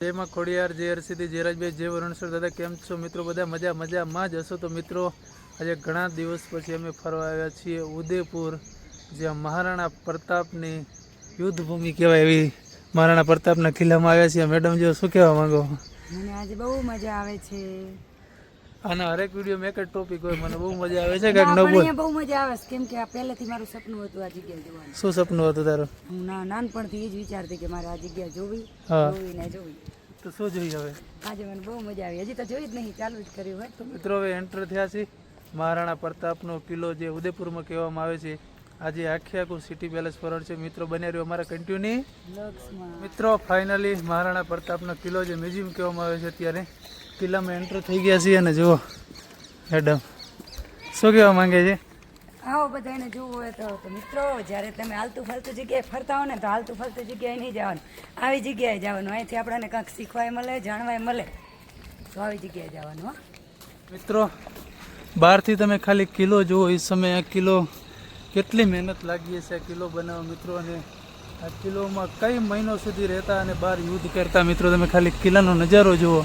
જેમાં ખોડિયાર જે હરસિદ્ધિ જયરાજભાઈ, જે વરણસર દાદા, કેમ છો મિત્રો? બધા મજા, મજામાં જ હશો તો મિત્રો, આજે ઘણા દિવસ પછી અમે ફરવા આવ્યા છીએ ઉદયપુર, જ્યાં મહારાણા પ્રતાપની યુદ્ધભૂમિ કહેવાય એવી મહારાણા પ્રતાપના કિલ્લામાં આવ્યા છીએ. મેડમ, જો શું કહેવા માંગો? મને આજે બહુ મજા આવે છે. આના હરેક વીડિયો મેં એક ટોપિક હોય. મને બહુ મજા આવે છે ના, કાંઈક નવું. અહીંયા બહુ મજા આવે છે. કેમ કે આ પહેલેથી મારું સપનું હતું આ જગ્યાએ જોવાનું. શું સપનું હતું તારું? હું ના નાનપણથી એ જ વિચારતી કે મારે આ જગ્યા જોવી જોવી ને જોવી. તો શું જોઈ હવે? આજે મને બહુ મજા આવી. હજી તો જોઈ જ નહીં ચાલુ જ કર્યું હોય. તો મિત્રો હવે એન્ટર થયા છે મહારાણા પ્રતાપનો કિલ્લો જે ઉદયપુરમાં કહેવામાં આવે છે આજે આખી આખું સિટી પેલેસ ફરણ છે. મિત્રો બને રહ્યો અમારા કન્ટિન્યુ મિત્રો ફાઇનલી મહારાણા પ્રતાપનો કિલ્લો જે મ્યુઝિયમ કહેવામાં આવે છે અત્યારે. કિલ્લામાં એન્ટર થઈ ગયા છીએ અને જુઓ મેડમ શું કહેવા માંગે છે? આવો બધાને જોવું હોય તો મિત્રો જ્યારે તમે હાલતું ફાલતું જગ્યાએ ફરતા હો ને તો હાલતું ફાલતું જગ્યાએ નહીં જવાનું. આવી જગ્યાએ જવાનું. અહીંથી આપણને કાંઈક શીખવાય મળે જાણવાય મળે. તો આવી જગ્યાએ જવાનું હો. મિત્રો બહારથી તમે ખાલી કિલો જુઓ એ સમયે આ કિલો કેટલી મહેનત લાગી હશે આ કિલો બનાવવા મિત્રો. અને આ કિલ્લોમાં કઈ મહિનો સુધી રહેતા અને બહાર યુદ્ધ કરતા મિત્રો તમે ખાલી કિલ્લાનો નજારો જુઓ.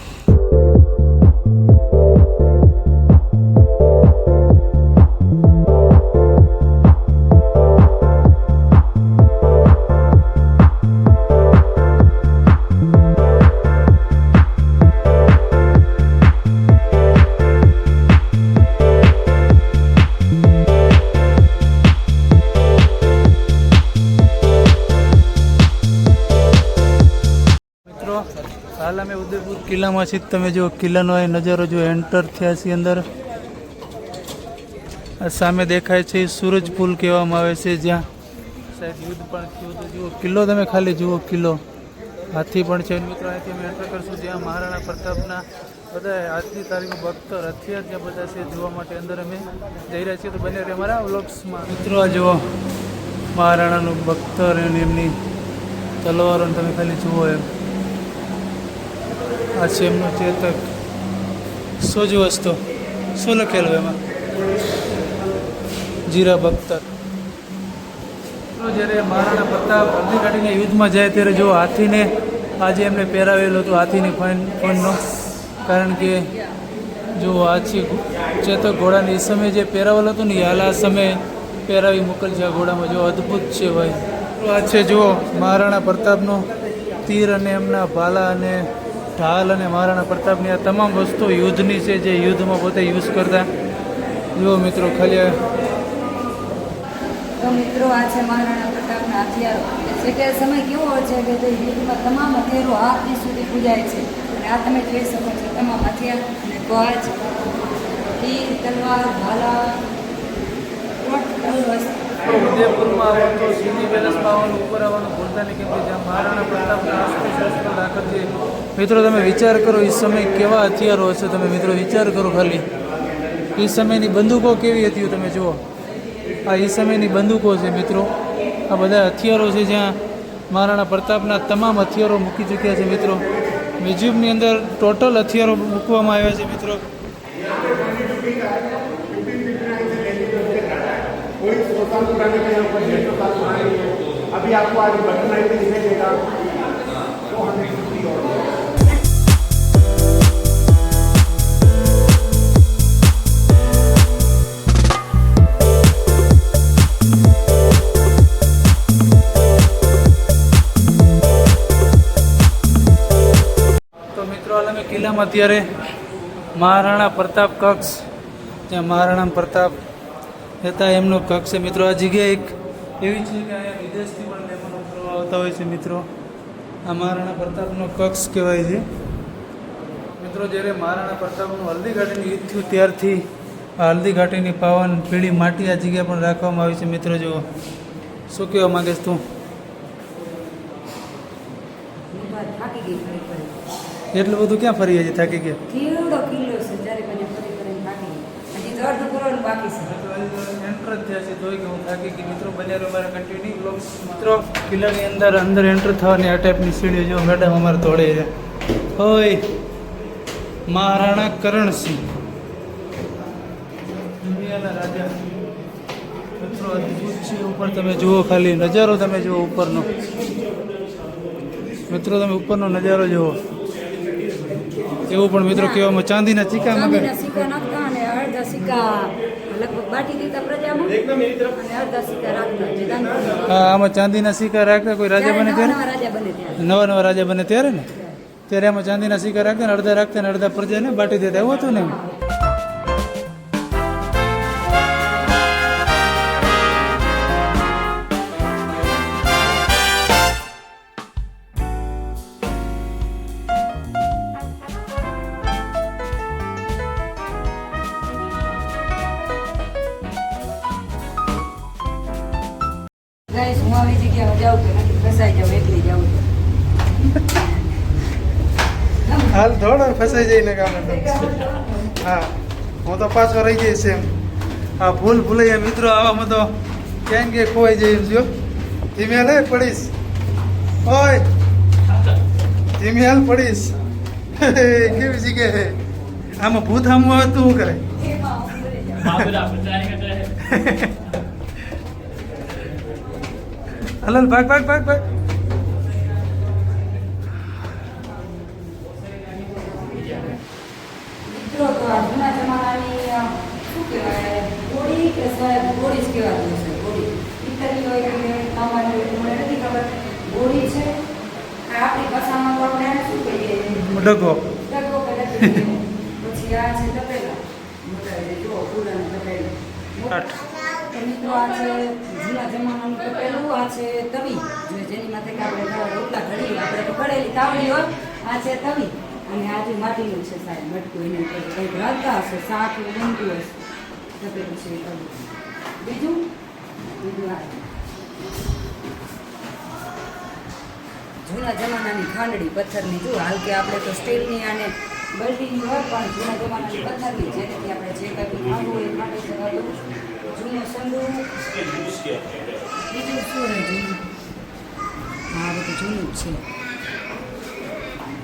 કિલ્લામાં છીએ તમે જો કિલ્લાનો એ નજારો જો એન્ટર થયા છે અંદર. સામે દેખાય છે સૂરજ પુલ કહેવામાં આવે છે જ્યાં. સાહેબ, યુદ્ધ પણ થયું તો જુઓ, કિલ્લો તમે ખાલી જુઓ, કિલ્લો. હાથી પણ છે. મિત્રો, અહીંથી અમે એન્ટર કરશું. જ્યાં મહારાણા પ્રતાપના બધા આજની તારીખમાં ભક્તો હથિયાર જે બધા છે જોવા માટે અંદર અમે જઈ રહ્યા છીએ. તો બને અમારા વ્લોગ્સમાં. મિત્રો, આ જુઓ. મહારાણાનું ભક્તર અને એમની તલવારો તમે ખાલી જુઓ એમ. આ છે એમનું ચેતક સોજો વસ્તુ. શું લખેલું એમાં? જીરા બખ્તર. જ્યારે મહારાણા પ્રતાપ હલ્દી કાઢીને યુદ્ધમાં જાય ત્યારે જો હાથીને આજે એમને પહેરાવેલું હતું, હાથીની ફોન, ફોનનો. કારણ કે જો હાથી ચેતક ઘોડાને એ સમયે જે પહેરાવેલું હતું ને હાલ આ સમયે પહેરાવી મોકલશે આ ઘોડામાં. જો અદ્ભુત છે ભાઈ. આ છે જુઓ, મહારાણા પ્રતાપનો તીર અને એમના ભાલા અને ઢાલ અને મહારાણા પ્રતાપની આ તમામ વસ્તુ યુદ્ધની છે જે યુદ્ધમાં પોતે યુઝ કરતા. જુઓ મિત્રો, ખાલી તો મિત્રો, આ છે મહારાણા પ્રતાપના હથિયારો. એટલે કે સમય કેવો છે કે તે યુદ્ધમાં તમામ હથિયારો હાથની સુધી પૂજાય છે. આ તમે જોઈ શકો છો, તમામ હથિયાર અને ધ્વજ તીર તલવાર ભાલા ટોટલ વસ્તુ ઉદયપુરમાં આવવાનું તો સિટી પેલેસમાં આવવાનું ઉપર આવવાનું ભૂલતા નહીં કેમ કે જ્યાં મહારાણા અસ્ત્ર દાખલ મિત્રો, તમે વિચાર કરો એ સમય કેવા હથિયારો હશે તમે? મિત્રો, વિચાર કરો ખાલી. એ સમયની બંદૂકો કેવી હતી તમે જુઓ. આ એ સમયની બંદૂકો છે, મિત્રો. આ બધા હથિયારો છે જ્યાં મહારાણા પ્રતાપના તમામ હથિયારો મૂકી ચૂક્યા છે, મિત્રો. મ્યુઝિયમની અંદર ટોટલ હથિયારો મૂકવામાં આવ્યા છે, મિત્રો. कोई शोषण कराने का यहाँ पर है तो साथ में आएंगे। अभी आपको आज बटन आई पे दिखाई देगा तो हमें छुट्टी और તો મિત્રો હાલ અમે કિલ્લામાં અત્યારે મહારાણા પ્રતાપ કક્ષ ત્યાં મહારાણા પ્રતાપ હતા એમનો કક્ષ છે. મિત્રો આ જગ્યા એક એવી છે કે અહીંયા વિદેશથી પણ મહેમાનો ફરવા આવતા હોય છે મિત્રો. આ મહારાણા પ્રતાપનો કક્ષ કહેવાય છે. મિત્રો જ્યારે મહારાણા પ્રતાપનું હલ્દી ઘાટીનું યુદ્ધ થયું ત્યારથી આ હલ્દી ઘાટીની પાવન પીળી માટી આ જગ્યા પણ રાખવામાં આવી છે. મિત્રો જુઓ. શું કહેવા માંગીશ તું? એટલું બધું ક્યાં ફરી છે થાકી ગયા કેવડો કિલ્લો છે જ્યારે મને ફરી ફરીને થાકી ગઈ હજી તો અડધું પૂરવાનું બાકી છે. એન્ટર થયા છે કે હું થાકી કે મિત્રો બન્યા રહો મારા કન્ટિન્યુ બ્લોગ્સ મિત્રો કિલ્લાની અંદર અંદર એન્ટર થવાની આ ટાઈપની સીડીઓ જો મેડમ અમારે તોડે છે. હોય મહારાણા કરણસિંહ. દુનિયાના રાજા. મિત્રો અદ્ભુત છે ઉપર તમે જુઓ ખાલી નજારો તમે જુઓ ઉપરનો. મિત્રો તમે ઉપરનો નજારો જુઓ. એવું પણ મિત્રો કહેવામાં ચાંદીના ચીકા મગાવે લગભગ બાટી દીધા પ્રજામાં. અને અડધા સિક્કા રાખતા જે હા આમાં ચાંદીના સિક્કા રાખતા કોઈ રાજા બને ત્યારે? નવા નવા રાજા બને ત્યારે. નવા નવા રાજા બને ત્યારે ને? ત્યારે આમાં ચાંદીના સિક્કા રાખતા ને અડધા રાખતા ને અડધા પ્રજાને બાટી દેતા. એવું હતું ને ગાઈસ હું આવી જગ્યાએ જાઉં કે નથી? ફસાઈ જાઉં એકલી જાઉં હાલ થોડો ફસાઈ જઈને કામ હા હું તો પાછો રહી જઈશ એમ. હા ભૂલ ભૂલાઈ મિત્રો આવામાં તો ક્યાંય કે ખોવાઈ જઈએ એમ જો ધીમે હાલ પડીશ. ઓય! ધીમે હાલ પડીશ. કેવી જગ્યાએ આમાં ભૂત આમ આવે તું શું કરે? હલલ ભાગ ભાગ ભાગ ભાગ. ડગો. પછી આ છે તપેલા. મોટા જે જુઓ તપેલા. આઠ. મિત્રો આ છે જૂના તપેલું આ છે તવી. જેની માથે રોટલા ઘડી આપણે ઘડેલી તાવડી હોય, આ છે તવી. અને આજે માટીનું છે સાહેબ, મટકું, એની ઉપર કંઈક રાખતા હશે, શાક બનતું હશે. તપેલું છે તવી. બીજું? બીજું આ. જૂના જમાનાની ખાંડડી પથ્થરની. જો હાલ કે આપણે તો સ્ટીલની અને બલ્ટીની હોય, પણ જૂના જમાનાની પથ્થરની, જેનાથી આપણે જે કંઈ ખાવું હોય માટે જૂનો સંદુ બીજું શું રહે જૂનું હા, બધું જૂનું જ છે.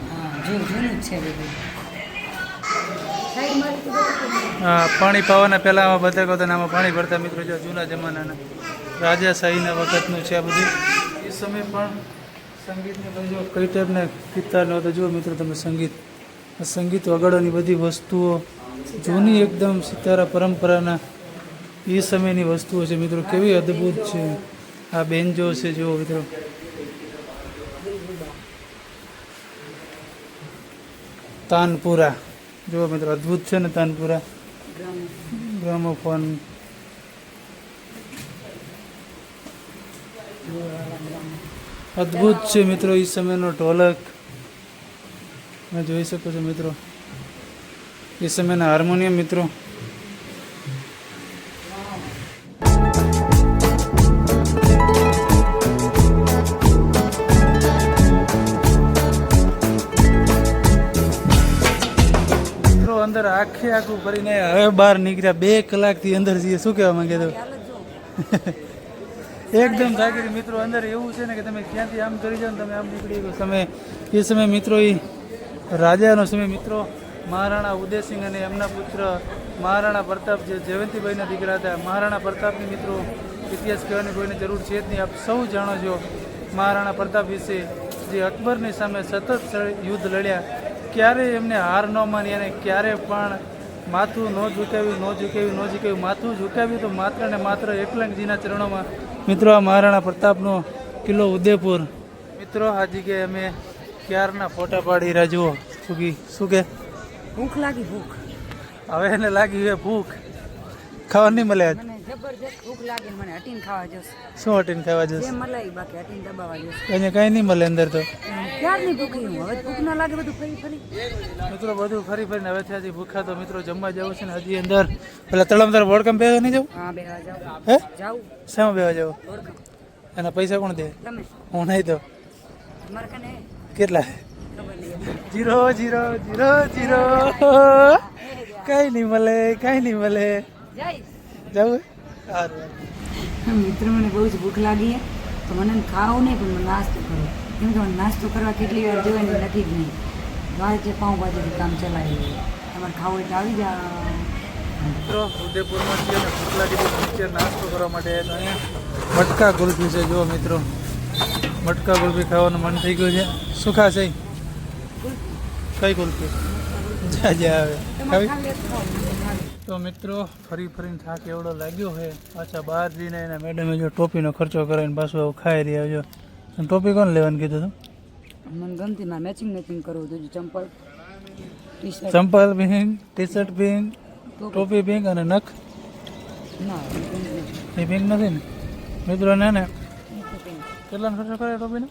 હા, જો જૂનું જ છે બધું. પાણી પાવાના પહેલા આમાં બધા કહતા આમાં પાણી ભરતા મિત્રો જો જૂના જમાનાના રાજાશાહીના વખતનું છે આ બધું. એ સમય પણ સંગીતને જો કઈ ટાઈપના કિતારનો હતો. જુઓ મિત્રો તમે સંગીત. સંગીત વગાડવાની બધી વસ્તુઓ જૂની એકદમ સિતારા પરંપરાના એ સમયની વસ્તુઓ છે મિત્રો. કેવી અદ્ભુત છે. આ બેન જો છે, જુઓ મિત્રો. તાનપુરા. જુઓ મિત્રો, અદ્ભુત છે ને તાનપુરા. ગ્રામ ગ્રામોફોન. અદ્ભુત છે મિત્રો એ સમયનો ઢોલક. તમે જોઈ શકો છો મિત્રો. એ સમયના હાર્મોનિયમ મિત્રો. અંદર આખે આખું કરીને હવે બહાર નીકળ્યા. બે કલાકથી અંદર જઈએ શું કહેવા માંગે તો? એકદમ જાગીર મિત્રો અંદર એવું છે ને કે તમે ક્યાંથી આમ કરી જાઓ તમે આમ નીકળી ગયો. સમય એ સમય મિત્રો એ રાજાનો સમય મિત્રો મહારાણા ઉદયસિંહ અને એમના પુત્ર મહારાણા પ્રતાપ જે જયવંતીભાઈના દીકરા હતા મહારાણા પ્રતાપની મિત્રો ઇતિહાસ કહેવાની કોઈને જરૂર છે જ નહીં. આપ સૌ જાણો છો મહારાણા પ્રતાપ વિશે જે અકબરની સામે સતત યુદ્ધ લડ્યા. ક્યારેય એમને હાર ન માની અને ક્યારે પણ માથું ન ઝુકાવ્યું ન ઝુકાવ્યું ન ઝુકાવ્યું. માથું ઝુકાવ્યું તો માત્ર ને માત્ર એકલંગજીના ચરણોમાં. મિત્રો આ મહારાણા પ્રતાપનો કિલ્લો ઉદયપુર. મિત્રો આ જગ્યાએ અમે ક્યારના ફોટા પાડી રહ્યા જુઓ? શું શું કે? ભૂખ લાગી ભૂખ. હવે એને લાગી હવે ભૂખ. ખાવા નહીં મળે આજ. જબરજસ્ત ભૂખ લાગી મને હટીને ખાવા જોશ. શું હટીને ખાવા જશે? મલાઈ બાકી હટીને દબાવા જોશ. અહીંયા કાંઈ નહીં મળે અંદર તો. ક્યારની ભૂખી હું? હવે ભૂખ ના લાગે બધું ફરી ફરી. મિત્રો બધું ફરી ફરીને હવે ત્યાંથી ભૂખા તો મિત્રો જમવા જવું છે ને હજી અંદર. પેલા તળમતર વોડકમ બેસવા નહીં જવું? હા બેવા જાઓ હે? જાવ શેમાં બેવા જવું એના પૈસા કોણ દે? તમે? હું નહીં તો તમારે કને? કેટલા? Zero zero zero zero. કઈ નહીં મળે કઈ નહીં મળે. જવું સારું મિત્ર મને બહુ જ ભૂખ લાગી તો મને ખાવું નહીં પણ નાસ્તો કરો કે નાસ્તો કરવા કેટલી વાર જોઈએ ને નથી જ નહીં. દ્વારે જે પાઉંભાજીથી કામ ચલાવી તમારે ખાવું એટલે આવી જાઓ. મિત્રો ઉદયપુરમાં છીએ અને નાસ્તો કરવા માટે અહીંયા મટકા કુલ્ફી છે. જુઓ મિત્રો મટકા કુલ્ફી ખાવાનું મન થઈ ગયું છે. શું ખાશે? કઈ કુલ્ફી? જાજા આવે. ખાવી? ખાવી તો મિત્રો ફરી ફરીને થાક એવડો લાગ્યો છે. પાછા બહાર જઈને એના મેડમે જો ટોપીનો ખર્ચો કરાવીને પાછું આવું ખાઈ રહ્યા જો ટોપી કોણ લેવાનું કીધું તું? મને ગમતી મારે મેચિંગ મેચિંગ કરવું હતું ચંપલ ચંપલ પિંક ટી શર્ટ પિંક ટોપી પિંક અને નખ. ના એ પિંક નથી. ને? મિત્રો ને? ને કેટલાનો ખર્ચો કરે ટોપીનો?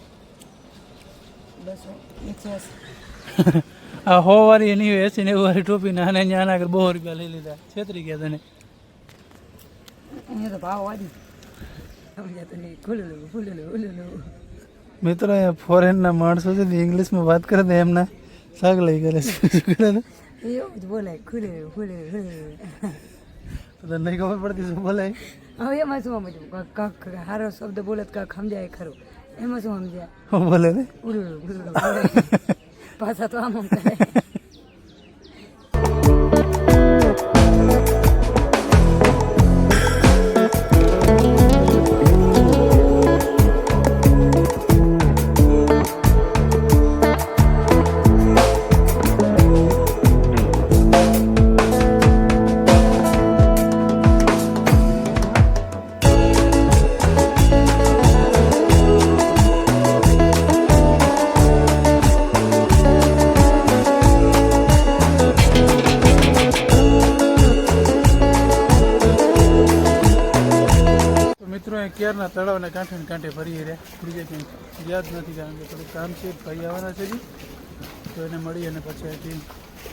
આ હો વાળી એની એસી નેવું વાળી ટોપી ને આને અહીંયા આગળ બહુ રૂપિયા લઈ લીધા. છેતરી ગયા તને. અહીંયા તો ભાવ નહીં ખુલ્લું ખુલ્લું ખુલ્લું. મિત્રો અહીંયા ફોરેનના માણસો છે ઇંગ્લિશમાં વાત કરે તો એમના શાક લઈ કરે છે. શું કરે છે? એવું જ બોલાય લેવું તો તને નહીં ખબર પડતી શું બોલાય હવે એમાં શું સમજવું? કાંક સારો શબ્દ બોલે તો કાંક સમજાય ખરું. એમાં શું સમજાય? બોલે ઉડું પાછા તો આમ આમ કરે ક્યારના તળાવને કાંઠે ને કાંઠે ફરીએ રહ્યા. બીજે ક્યાંય યાદ નથી કારણ કે થોડું કામ છે ભાઈ આવવાના છે. તો એને મળી અને પછી અહીંથી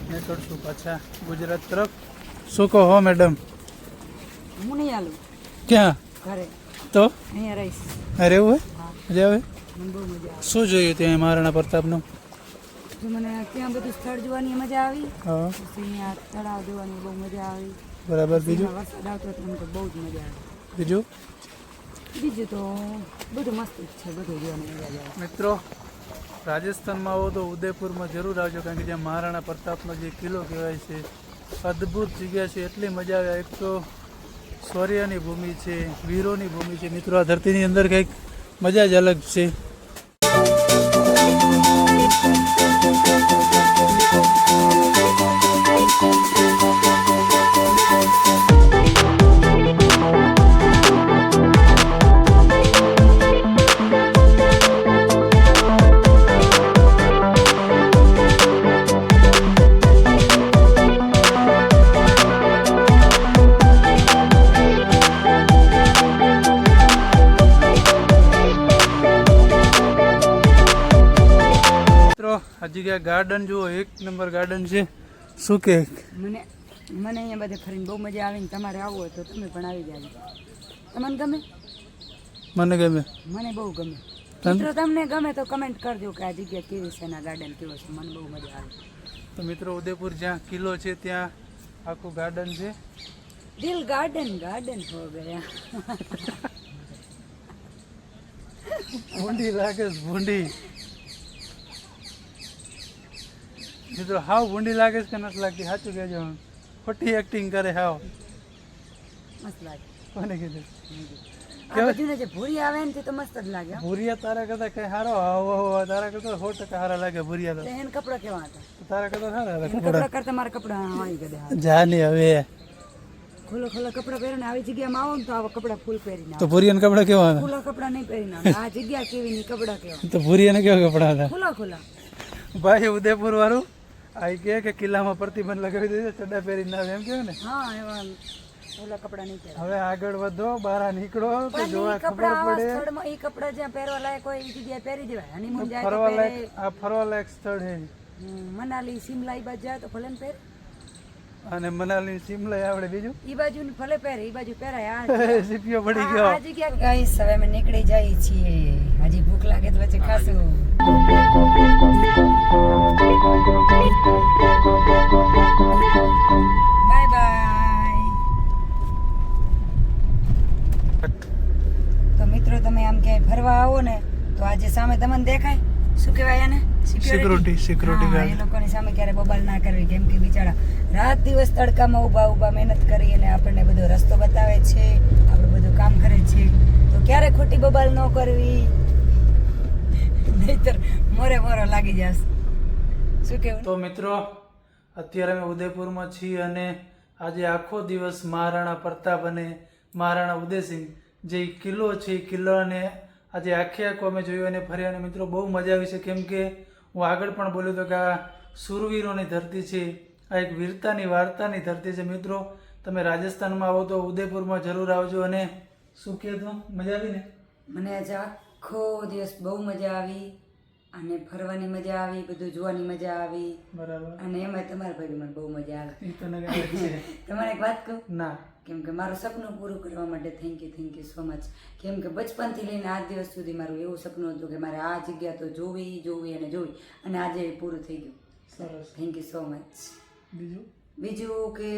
નીકળશું પાછા ગુજરાત તરફ. શું કહો હો મેડમ હું નહીં આલું. ક્યાં? ઘરે. તો? અહીંયા રહીશ. અરે એવું હા. મજા આવે? બહુ મજા આવે. શું જોયું ત્યાં મહારાણા પ્રતાપનું? મને ત્યાં બધું સ્થળ જોવાની મજા આવી. હા. અહીંયા તળાવ જોવાની બહુ મજા આવી. બરાબર બીજું? વરસાદ આવતો મને તો બહુ જ મજા આવી. બીજું? બીજું તો બધું મસ્ત છે, બધું જોવાની મિત્રો, રાજસ્થાનમાં આવો તો ઉદયપુરમાં જરૂર આવજો, કારણ કે જ્યાં મહારાણા પ્રતાપનો જે કિલ્લો કહેવાય છે, અદ્ભુત જગ્યા છે, એટલી મજા આવે. એક તો શૌર્યની ભૂમિ છે, વીરોની ભૂમિ છે. મિત્રો, આ ધરતીની અંદર કંઈક મજા જ અલગ છે. મિત્રો ગાર્ડન જુઓ એક નંબર ગાર્ડન છે. શું કે? મને મને અહીંયા બધે ફરીને બહુ મજા આવે ને તમારે આવવું હોય તો તમે પણ આવી જાજો. તમને ગમે? મને ગમે. મને બહુ ગમે. મિત્રો તમને ગમે તો કમેન્ટ કરજો કે આ જગ્યા કેવી છે એના ગાર્ડન કેવો છે. મને બહુ મજા આવે. તો મિત્રો ઉદયપુર જ્યાં કિલ્લો છે ત્યાં આખું ગાર્ડન છે. દિલ ગાર્ડન ગાર્ડન હો ગયા. ભૂંડી લાગે ભૂંડી મિત્રો હાવ ભૂંડી લાગે છે કે નથી લાગતી? સાચું કહેજો. ખોટી એક્ટિંગ કરે હાવ. મસ્ત લાગે. કોને કીધું? આવે. ભૂરિયા તારા કરતા કઈ હારો? હાવ હાવ તારા કરતા સો ટકા હારા લાગે ભૂરિયા તો. કપડા કેવા હતા? તારા કરતા સારા કપડા. કરતા મારા કપડા આવી જા ને હવે. ખુલ્લા ખુલ્લા કપડા પહેરીને આવી જગ્યામાં આવો ને તો આવા કપડા ફૂલ પહેરીને તો આવો. ભૂરિયાના કપડા કેવા ખુલ્લા કપડા નહીં પહેરીને આ જગ્યા કેવી ની કપડા કેવા તો ભૂરિયાના કેવા કપડા હતા? ખુલ્લા ખુલ્લા. ભાઈ ઉદયપુર વાળું આ કહે કે કિલ્લામાં પ્રતિબંધ લગાવી દીધો ચડ્ડા પહેરીને ના એમ કેવું ને? હા એવા ઓલા કપડા નહીં હવે આગળ વધો બહાર નીકળો તો જોવા ખબર પડે. એ કપડા જ્યાં પહેરવા લાયક હોય એ જગ્યાએ પહેરી દેવાય. હનીમૂન જાય ફરવા લાયક આ ફરવા લાયક સ્થળ છે. મનાલી સિમલા એ બાજુ જાય તો ભલે ને પહેરે. અને મનાલી સિમલા આવડે બીજું? ઈ બાજુ ભલે પહેરે ઈ બાજુ પહેરાય આ સીપીઓ પડી ગયો. આ જગ્યા ગાઈસ હવે અમે નીકળી જઈએ છીએ. હજી ભૂખ લાગે તો પછી ખાશું. બાય બાય તો મિત્રો તમે આમ ક્યાંય ફરવા આવો ને તો આજે સામે તમને દેખાય. શું કહેવાય એને Security, security હા, એ લોકોની સામે ક્યારે બબાલ ના કરવી કેમ કે બિચારા રાત દિવસ તડકામાં ઊભા ઊભા મહેનત કરી અને આપણને બધો રસ્તો બતાવે છે આપણે બધું કામ કરે છે. તો ક્યારે ખોટી બબાલ ન કરવી? નહીતર મોરે મોરો લાગી જશે. શું કહેવું? તો મિત્રો અત્યારે અમે ઉદયપુરમાં છીએ અને આજે આખો દિવસ મહારાણા પ્રતાપ અને મહારાણા ઉદયસિંહ જે કિલ્લો છે એ કિલ્લાને આજે આખે આખો અમે જોયું અને ફર્યા અને મિત્રો બહુ મજા આવી છે. કેમ કે હું આગળ પણ બોલ્યો હતો કે આ સુરવીરોની ધરતી છે આ એક વીરતાની વાર્તાની ધરતી છે. મિત્રો તમે રાજસ્થાનમાં આવો તો ઉદયપુરમાં જરૂર આવજો અને શું કહે તો મજા આવી ને? મને આજે આખો દિવસ બહુ મજા આવી. અને ફરવાની મજા આવી બધું જોવાની મજા આવી. બરાબર. અને એમાં તમારા ભાઈ મને બહુ મજા આવે. તમારે એક વાત કહું? ના. કેમ કે મારું સપનું પૂરું કરવા માટે thank you thank you so much કેમ કે બચપનથી લઈને આજ દિવસ સુધી મારું એવું સપનું હતું કે મારે આ જગ્યા તો જોવી જોવી અને જોવી. અને આજે એ પૂરું થઈ ગયું. સરસ. થેન્ક યુ સો મચ બીજું? બીજું કે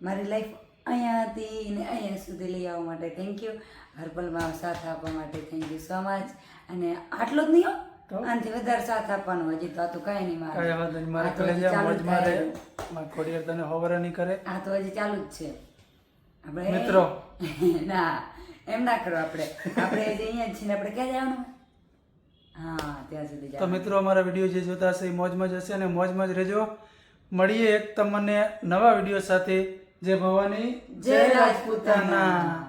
મારી લાઈફ અહીંયા હતી ને અહીંયા સુધી લઈ આવવા માટે થેન્ક યુ હર્બલમાં સાથ આપવા માટે થેન્ક યુ સો મચ અને આટલો જ નહીં હો? આનાથી વધારે સાથ આપવાનો હજી તો આ તો કાંઈ નહીં મારે. કાંઈ વાંધો નહીં મારે કલેજા જ મોજમાં રહે. મારે ખોડિયાર તને હોવર નહીં કરે? આ તો હજી ચાલુ જ છે. આપણે મિત્રો. ના એમ ના કરો આપણે. આપણે હજી અહીંયા જ છીએ આપણે ક્યાં જવાનું? હા ત્યાં સુધી તો મિત્રો અમારા વીડિયો જે જોતા હશે એ મોજમાં જ હશે અને મોજમાં જ રહેજો. મળીએ એક તમને નવા વીડિયો સાથે. જય ભવાની જય રાજપૂતાના.